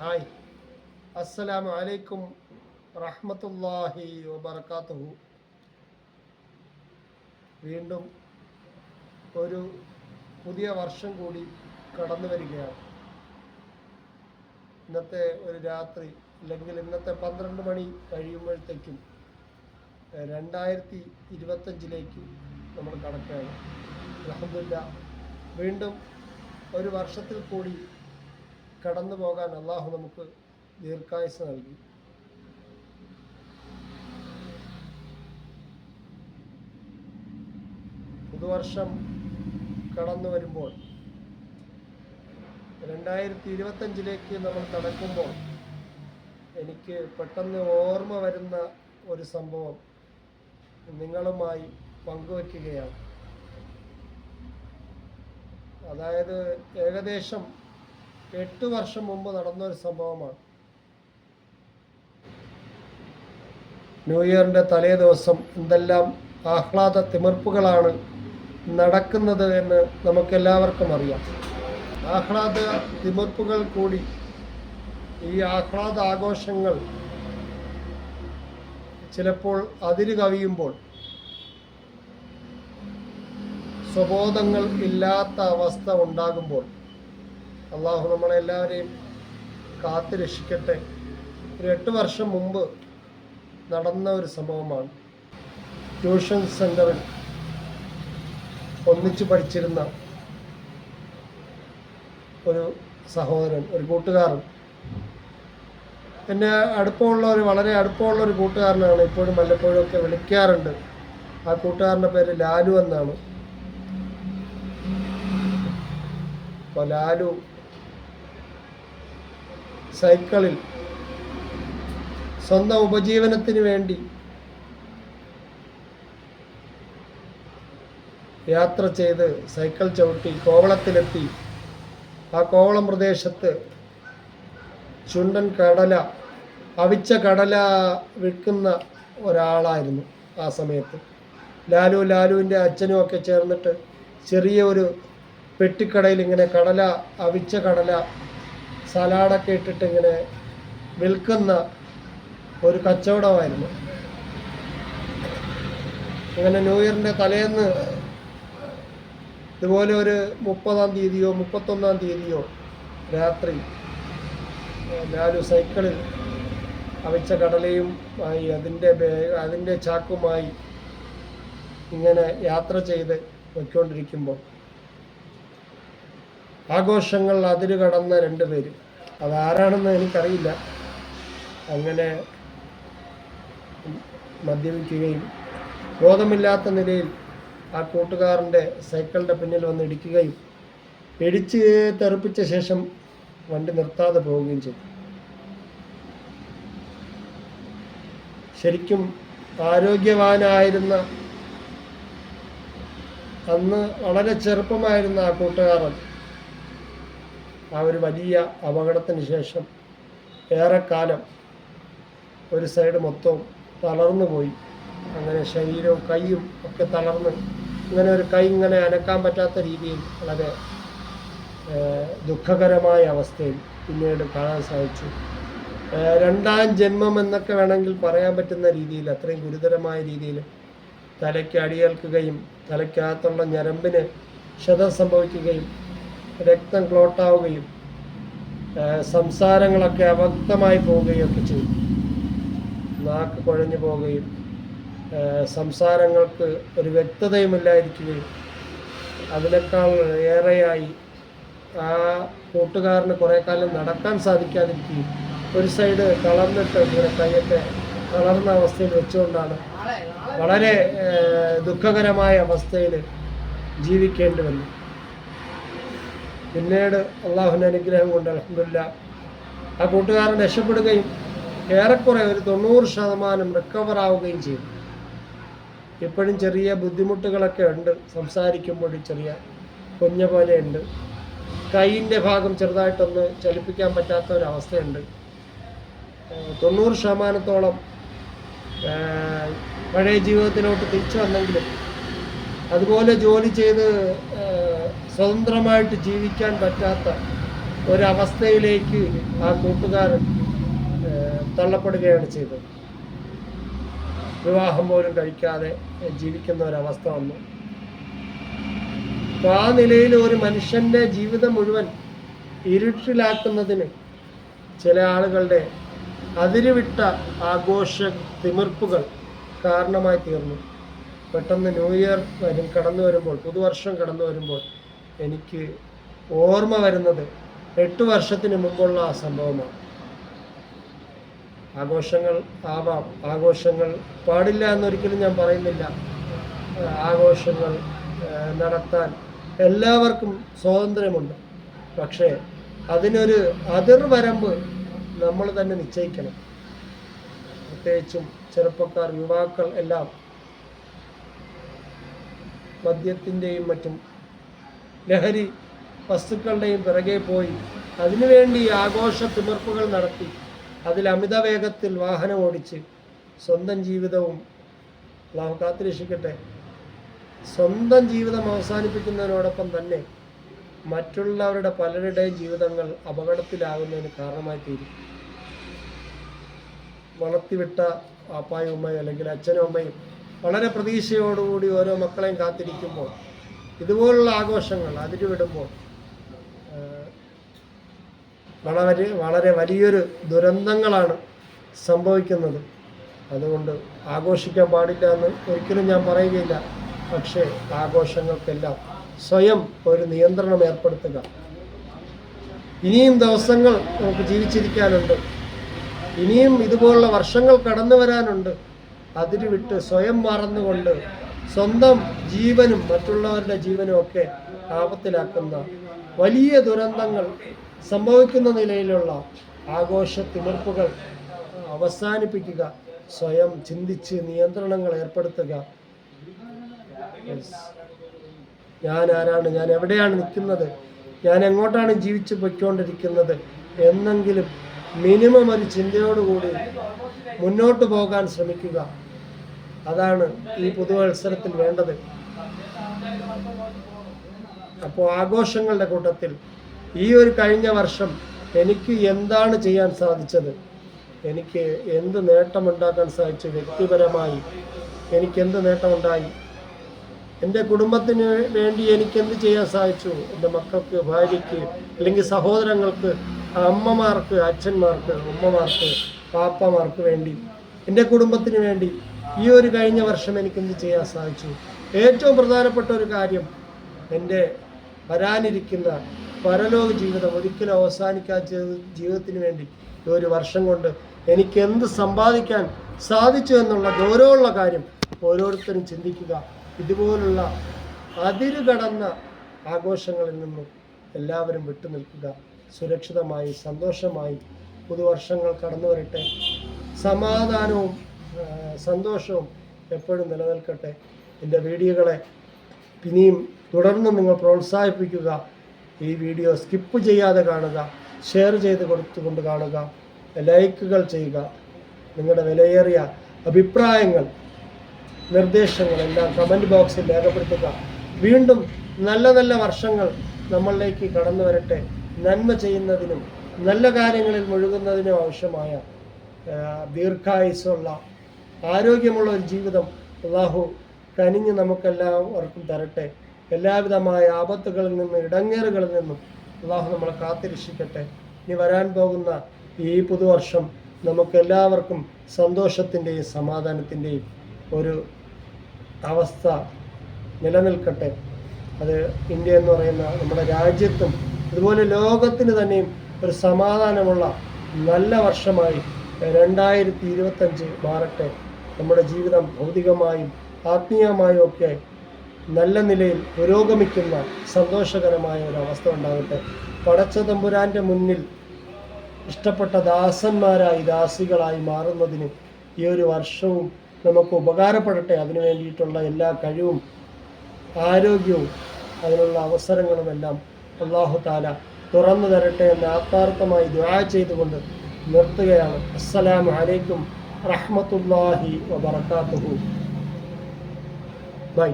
Hi. അസ്സലാമു അലൈക്കും റഹ്മത്തുള്ളാഹി വബർക്കാത്തുഹു വീണ്ടും ഒരു പുതിയ വർഷം കൂടി കടന്നു വരികയാണ്. ഇന്നത്തെ ഒരു രാത്രി അല്ലെങ്കിൽ ഇന്നത്തെ പന്ത്രണ്ട് മണി കഴിയുമ്പോഴത്തേക്കും രണ്ടായിരത്തി ഇരുപത്തഞ്ചിലേക്ക് നമ്മൾ കടക്കുകയാണ്. അലഹമില്ല വീണ്ടും ഒരു വർഷത്തിൽ കൂടി കടന്നു പോകാൻ അള്ളാഹു നമുക്ക് ദീർഘായുസ് നൽകി. പുതുവർഷം കടന്നു വരുമ്പോൾ രണ്ടായിരത്തി ഇരുപത്തഞ്ചിലേക്ക് നമ്മൾ കടക്കുമ്പോൾ എനിക്ക് പെട്ടെന്ന് ഓർമ്മ വരുന്ന ഒരു സംഭവം നിങ്ങളുമായി പങ്കുവയ്ക്കുകയാണ് അതായത് ഏകദേശം എട്ട് വർഷം മുമ്പ് നടന്ന ഒരു സംഭവമാണ്. ന്യൂ ഇയറിന്റെ തലേ ദിവസം എന്തെല്ലാം ആഹ്ലാദ തിമിർപ്പുകളാണ് നടക്കുന്നത് എന്ന് നമുക്കെല്ലാവർക്കും അറിയാം. ആഹ്ലാദ തിമിർപ്പുകൾ കൂടി ഈ ആഹ്ലാദ ആഘോഷങ്ങൾ ചിലപ്പോൾ അതിര് കവിയുമ്പോൾ സ്വബോധങ്ങൾ ഇല്ലാത്ത അവസ്ഥ ഉണ്ടാകുമ്പോൾ അള്ളാഹു നമ്മളെല്ലാവരെയും കാത്തു രക്ഷിക്കട്ടെ. ഒരു എട്ട് വർഷം മുമ്പ് നടന്ന ഒരു സംഭവമാണ്. ട്യൂഷൻ സെന്ററിൽ ഒന്നിച്ച് പഠിച്ചിരുന്ന ഒരു സഹോദരൻ ഒരു കൂട്ടുകാരൻ. എന്നെ അടുപ്പമുള്ള ഒരു വളരെ അടുപ്പമുള്ള ഒരു കൂട്ടുകാരനാണ് ഇപ്പോഴും വല്ലപ്പോഴും ഒക്കെ വിളിക്കാറുണ്ട്. ആ കൂട്ടുകാരന്റെ പേര് ലാലു എന്നാണ്. അപ്പോൾ ലാലു സൈക്കിളിൽ സ്വന്തം ഉപജീവനത്തിന് വേണ്ടി യാത്ര ചെയ്ത് സൈക്കിൾ ചവിട്ടി കോവളത്തിലെത്തി. ആ കോവളം പ്രദേശത്ത് ചുണ്ടൻ കടല അവിച്ച കടല വിൽക്കുന്ന ഒരാളായിരുന്നു ആ സമയത്ത്. ലാലു ലാലുവിന്റെ അച്ഛനും ഒക്കെ ചേർന്നിട്ട് ചെറിയ ഒരു പെട്ടിക്കടയിൽ ഇങ്ങനെ കടല അവിച്ച കടല സലാഡൊക്കെ ഇട്ടിട്ട് ഇങ്ങനെ വിൽക്കുന്ന ഒരു കച്ചവടമായിരുന്നു. അങ്ങനെ ന്യൂ ഇയറിന്റെ തലേന്ന് ഇതുപോലെ ഒരു മുപ്പതാം തീയതിയോ മുപ്പത്തൊന്നാം തീയതിയോ രാത്രി ലാലു സൈക്കിളിൽ അവിച്ച കടലയും ആയി അതിന്റെ അതിന്റെ ചാക്കുമായി ഇങ്ങനെ യാത്ര ചെയ്ത് പൊയ്ക്കൊണ്ടിരിക്കുമ്പോൾ ആഘോഷങ്ങൾ അതിരുകടന്ന രണ്ട് പേര്. അതാരാണെന്ന് എനിക്കറിയില്ല. അങ്ങനെ മദ്യപിക്കുകയും ബോധമില്ലാത്ത നിലയിൽ ആ കൂട്ടുകാരന്റെ സൈക്കിളിന്റെ പിന്നിൽ വന്ന് ഇടിക്കുകയും ഇടിച്ച് തെറിപ്പിച്ച ശേഷം വണ്ടി നിർത്താതെ പോവുകയും ചെയ്തു. ശരിക്കും ആരോഗ്യവാനായിരുന്ന അന്ന് വളരെ ചെറുപ്പമായിരുന്ന ആ കൂട്ടുകാരൻ ആ ഒരു വലിയ അപകടത്തിന് ശേഷം ഏറെക്കാലം ഒരു സൈഡ് മൊത്തവും തളർന്നു പോയി. അങ്ങനെ ശരീരവും കൈയും ഒക്കെ തളർന്ന് ഇങ്ങനെ ഒരു കൈ ഇങ്ങനെ അനക്കാൻ പറ്റാത്ത രീതിയിൽ വളരെ ദുഃഖകരമായ അവസ്ഥയിൽ പിന്നീട് കാണാൻ സാധിച്ചു. രണ്ടാം ജന്മം എന്നൊക്കെ വേണമെങ്കിൽ പറയാൻ പറ്റുന്ന രീതിയിൽ അത്രയും ഗുരുതരമായ രീതിയിൽ തലയ്ക്ക് അടിയേൽക്കുകയും തലയ്ക്കകത്തുള്ള ഞരമ്പിന് ക്ഷതം സംഭവിക്കുകയും രക്തം ക്ലോട്ടാവുകയും സംസാരങ്ങളൊക്കെ അവ്യക്തമായി പോവുകയും ഒക്കെ ചെയ്തു നാക്ക് കുഴഞ്ഞു പോവുകയും സംസാരങ്ങൾക്ക് ഒരു വ്യക്തതയുമില്ലായിരിക്കുകയും അതിനേക്കാൾ ഏറെയായി ആ കൂട്ടുകാരന് കുറേ കാലം നടക്കാൻ സാധിക്കാതിരിക്കുകയും ഒരു സൈഡ് തളർന്നിട്ട് ഇങ്ങനെ കയ്യൊക്കെ തളർന്ന അവസ്ഥയിൽ വെച്ചുകൊണ്ടാണ് വളരെ ദുഃഖകരമായ അവസ്ഥയിൽ ജീവിക്കേണ്ടി വന്നു പിന്നീട് അള്ളാഹുവിന്റെ അനുഗ്രഹം കൊണ്ട് അലഹമില്ല ആ കൂട്ടുകാരൻ രക്ഷപ്പെടുകയും ഏറെക്കുറെ ഒരു തൊണ്ണൂറ് ശതമാനം റിക്കവർ ആവുകയും ചെയ്തു. ഇപ്പോഴും ചെറിയ ബുദ്ധിമുട്ടുകളൊക്കെ ഉണ്ട്. സംസാരിക്കുമ്പോൾ ചെറിയ കുഞ്ഞ ഉണ്ട് കൈയിന്റെ ഭാഗം ചെറുതായിട്ടൊന്ന് ചലിപ്പിക്കാൻ പറ്റാത്ത ഒരവസ്ഥയുണ്ട് തൊണ്ണൂറ് ശതമാനത്തോളം പഴയ ജീവിതത്തിലോട്ട് തിരിച്ചു വന്നെങ്കിലും അതുപോലെ ജോലി ചെയ്ത് സ്വതന്ത്രമായിട്ട് ജീവിക്കാൻ പറ്റാത്ത ഒരവസ്ഥയിലേക്ക് ആ കൂട്ടുകാരൻ തള്ളപ്പെടുകയാണ് ചെയ്തത്. വിവാഹം പോലും കഴിക്കാതെ ജീവിക്കുന്ന ഒരവസ്ഥ വന്നു. അപ്പൊ ആ നിലയിൽ ഒരു മനുഷ്യന്റെ ജീവിതം മുഴുവൻ ഇരുട്ടിലാക്കുന്നതിന് ചില ആളുകളുടെ അതിരുവിട്ട ആഘോഷ തിമിർപ്പുകൾ കാരണമായി തീർന്നു. പെട്ടെന്ന് ന്യൂ ഇയർ വരും കടന്നു വരുമ്പോൾ പുതുവർഷം കടന്നു വരുമ്പോൾ എനിക്ക് ഓർമ്മ വരുന്നത് എട്ട് വർഷത്തിന് മുമ്പുള്ള സംഭവമാണ്. ആഘോഷങ്ങൾ ആവാം. ആഘോഷങ്ങൾ പാടില്ല എന്നൊരിക്കലും ഞാൻ പറയുന്നില്ല. ആഘോഷങ്ങൾ നടത്താൻ എല്ലാവർക്കും സ്വാതന്ത്ര്യമുണ്ട്. പക്ഷേ അതിനൊരു അതിർവരമ്പ് നമ്മൾ തന്നെ നിശ്ചയിക്കണം. പ്രത്യേകിച്ചും ചെറുപ്പക്കാർ യുവാക്കൾ എല്ലാം മദ്യത്തിന്റെയും മറ്റും ലഹരി വസ്തുക്കളുടെയും പിറകെ പോയി. അതിനുവേണ്ടി ആഘോഷ തിമിർപ്പുകൾ നടത്തി. അതിൽ അമിത വേഗത്തിൽ വാഹനം ഓടിച്ച് സ്വന്തം ജീവിതവും നാം കാത്തുരക്ഷിക്കട്ടെ. സ്വന്തം ജീവിതം അവസാനിപ്പിക്കുന്നതിനോടൊപ്പം തന്നെ മറ്റുള്ളവരുടെ പലരുടെയും ജീവിതങ്ങൾ അപകടത്തിലാകുന്നതിന് കാരണമായി തീരും. വളർത്തിവിട്ട അപ്പായും ഉമ്മയും അല്ലെങ്കിൽ അച്ഛനും അമ്മയും വളരെ പ്രതീക്ഷയോടുകൂടി ഓരോ മക്കളെയും കാത്തിരിക്കുമ്പോൾ ഇതുപോലുള്ള ആഘോഷങ്ങൾ അതിന് വിടുമ്പോൾ വളരെ വളരെ വലിയൊരു ദുരന്തങ്ങളാണ് സംഭവിക്കുന്നത്. അതുകൊണ്ട് ആഘോഷിക്കാൻ പാടില്ല എന്ന് ഒരിക്കലും ഞാൻ പറയുകയില്ല. പക്ഷേ ആഘോഷങ്ങൾക്കെല്ലാം സ്വയം ഒരു നിയന്ത്രണം ഏർപ്പെടുത്തുക. ഇനിയും ദിവസങ്ങൾ നമുക്ക് ജീവിച്ചിരിക്കാനുണ്ട്. ഇനിയും ഇതുപോലുള്ള വർഷങ്ങൾ കടന്നു വരാനുണ്ട് അതിരുവിട്ട് സ്വയം മറന്നുകൊണ്ട് സ്വന്തം ജീവനും മറ്റുള്ളവരുടെ ജീവനും ഒക്കെ ആപത്തിലാക്കുന്ന വലിയ ദുരന്തങ്ങൾ സംഭവിക്കുന്ന നിലയിലുള്ള ആഘോഷ തിമിർപ്പുകൾ അവസാനിപ്പിക്കുക സ്വയം ചിന്തിച്ച് നിയന്ത്രണങ്ങൾ ഏർപ്പെടുത്തുക. ഞാൻ ആരാണ്? ഞാൻ എവിടെയാണ് നിൽക്കുന്നത്? ഞാൻ എങ്ങോട്ടാണ് ജീവിച്ച് പൊയ്ക്കൊണ്ടിരിക്കുന്നത്? എന്നെങ്കിലും മിനിമം ഒരു ചിന്തയോടുകൂടി മുന്നോട്ട് പോകാൻ ശ്രമിക്കുക. അതാണ് ഈ പുതുവത്സരത്തിൽ വേണ്ടത്. അപ്പോൾ ആഘോഷങ്ങളുടെ കൂട്ടത്തിൽ ഈ ഒരു കഴിഞ്ഞ വർഷം എനിക്ക് എന്താണ് ചെയ്യാൻ സാധിച്ചത്? എനിക്ക് എന്ത് നേട്ടമുണ്ടാക്കാൻ സാധിച്ചു വ്യക്തിപരമായി? എനിക്ക് എന്ത് നേട്ടമുണ്ടായി? എന്റെ കുടുംബത്തിന് വേണ്ടി എനിക്ക് എന്ത് ചെയ്യാൻ സാധിച്ചു? എന്റെ മക്കൾക്ക് ഭാര്യയ്ക്ക് അല്ലെങ്കിൽ സഹോദരങ്ങൾക്ക് അമ്മമാർക്ക് അച്ഛന്മാർക്ക് ഉമ്മമാർക്ക് പാപ്പമാർക്ക് വേണ്ടി എന്റെ കുടുംബത്തിന് വേണ്ടി ഈ ഒരു കഴിഞ്ഞ വർഷം എനിക്ക് എന്ത് ചെയ്യാൻ സാധിച്ചു? ഏറ്റവും പ്രധാനപ്പെട്ട ഒരു കാര്യം എന്റെ വരാനിരിക്കുന്ന പരലോക ജീവിതം ഒരിക്കലും അവസാനിക്കാത്ത ജീവിതത്തിന് വേണ്ടി ഈ ഒരു വർഷം കൊണ്ട് എനിക്ക് എന്ത് സമ്പാദിക്കാൻ സാധിച്ചു എന്നുള്ള ഗൗരവമുള്ള കാര്യം ഓരോരുത്തരും ചിന്തിക്കുക. ഇതുപോലുള്ള അതിരുകടന്ന ആഘോഷങ്ങളിൽ നിന്നും എല്ലാവരും വിട്ടുനിൽക്കുക സുരക്ഷിതമായി സന്തോഷമായി പുതുവർഷങ്ങൾ കടന്നു വരട്ടെ സമാധാനവും സന്തോഷവും എപ്പോഴും നിലനിൽക്കട്ടെ. എന്റെ വീഡിയോകളെ ഇനിയും തുടർന്നും നിങ്ങൾ പ്രോത്സാഹിപ്പിക്കുക. ഈ വീഡിയോ സ്കിപ്പ് ചെയ്യാതെ കാണുക. ഷെയർ ചെയ്ത് കൊടുത്തുകൊണ്ട് കാണുക. ലൈക്കുകൾ ചെയ്യുക. നിങ്ങളുടെ വിലയേറിയ അഭിപ്രായങ്ങൾ നിർദ്ദേശങ്ങൾ എല്ലാം കമന്റ് ബോക്സിൽ രേഖപ്പെടുത്തുക. വീണ്ടും നല്ല നല്ല വർഷങ്ങൾ നമ്മളിലേക്ക് കടന്നു വരട്ടെ. നന്മ ചെയ്യുന്നതിനും നല്ല കാര്യങ്ങളിൽ മുഴുകുന്നതിനും ആവശ്യമായ ദീർഘായുസുള്ള ആരോഗ്യമുള്ള ഒരു ജീവിതം അള്ളാഹു കനിഞ്ഞ് നമുക്കെല്ലാവർക്കും തരട്ടെ. എല്ലാവിധമായ ആപത്തുകളിൽ നിന്നും ഇടങ്ങേറുകളിൽ നിന്നും അള്ളാഹു നമ്മളെ കാത്തിരക്ഷിക്കട്ടെ. ഇനി വരാൻ പോകുന്ന ഈ പുതുവർഷം നമുക്കെല്ലാവർക്കും സന്തോഷത്തിന്റെയും സമാധാനത്തിന്റെയും ഒരു അവസ്ഥ നിലനിൽക്കട്ടെ. അത് ഇന്ത്യ എന്ന് പറയുന്ന നമ്മുടെ രാജ്യത്തും അതുപോലെ ലോകത്തിന് തന്നെയും ഒരു സമാധാനമുള്ള നല്ല വർഷമായി രണ്ടായിരത്തി ഇരുപത്തഞ്ച് മാറട്ടെ. നമ്മുടെ ജീവിതം ഭൗതികമായും ആത്മീയമായും ഒക്കെ നല്ല നിലയിൽ പുരോഗമിക്കുന്ന സന്തോഷകരമായ ഒരു അവസ്ഥ ഉണ്ടാകട്ടെ. പടച്ച തമ്പുരാന്റെ മുന്നിൽ ഇഷ്ടപ്പെട്ട ദാസന്മാരായി ദാസികളായി മാറുന്നതിന് ഈ ഒരു വർഷവും നമുക്ക് ഉപകാരപ്പെടട്ടെ. അതിനു വേണ്ടിയിട്ടുള്ള എല്ലാ കഴിവും ആരോഗ്യവും അതിനുള്ള അവസരങ്ങളുമെല്ലാം അള്ളാഹു താല തുറന്നു തരട്ടെ എന്ന് ആത്മാർത്ഥമായി ദുആ ചെയ്തുകൊണ്ട് നിർത്തുകയാണ്. അസ്സലാമു അലൈക്കും റഹ്മത്തുല്ലാഹി വബറകാതുഹു ബൈ